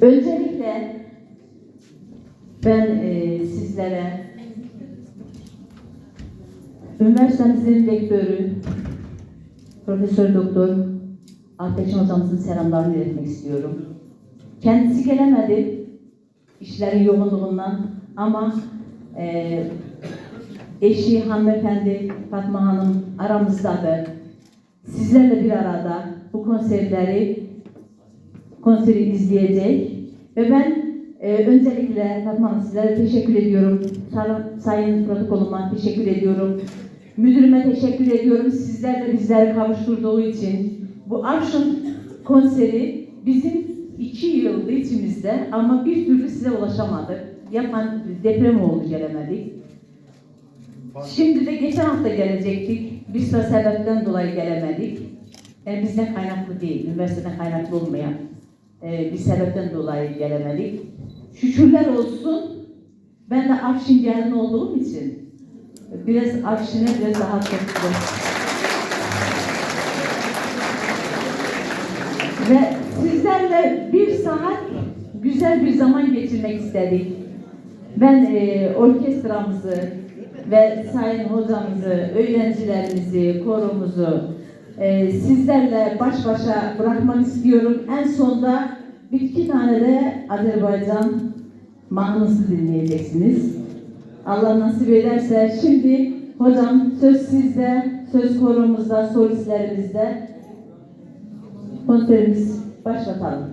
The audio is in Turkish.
Öncelikle ben e, sizlere üniversitemizin rektörü Profesör Doktor Ateşin hocamızın selamlarını iletmek istiyorum. Kendisi gelemedi işlerin yoğunluğundan ama e, eşi hanımefendi Fatma Hanım aramızdadır. Sizlerle bir arada bu konserleri konseri izleyecek ve ben e, öncelikle Fatma sizlere teşekkür ediyorum. Sayın protokolüme teşekkür ediyorum. Müdürüme teşekkür ediyorum. Sizlerle bizleri kavuşturduğu için. Bu Arşın konseri bizim iki yıldı içimizde ama bir türlü size ulaşamadık. Yapan deprem oldu gelemedik. Şimdi de geçen hafta gelecektik. Bir sıra sebepten dolayı gelemedik. Yani bizden kaynaklı değil, üniversiteden kaynaklı olmayan e, bir sebepten dolayı gelemedik. Şükürler olsun. Ben de Afşin gelin olduğum için biraz Afşin'e biraz daha çok Ve sizlerle bir saat güzel bir zaman geçirmek istedik. Ben e, orkestramızı ve sayın hocamızı, öğrencilerimizi, korumuzu e, sizlerle baş başa bırakmak istiyorum. En sonda bir iki tane de Azerbaycan mahnısı dinleyeceksiniz. Allah nasip ederse şimdi hocam söz sizde, söz korumuzda, solistlerimizde konserimiz başlatalım.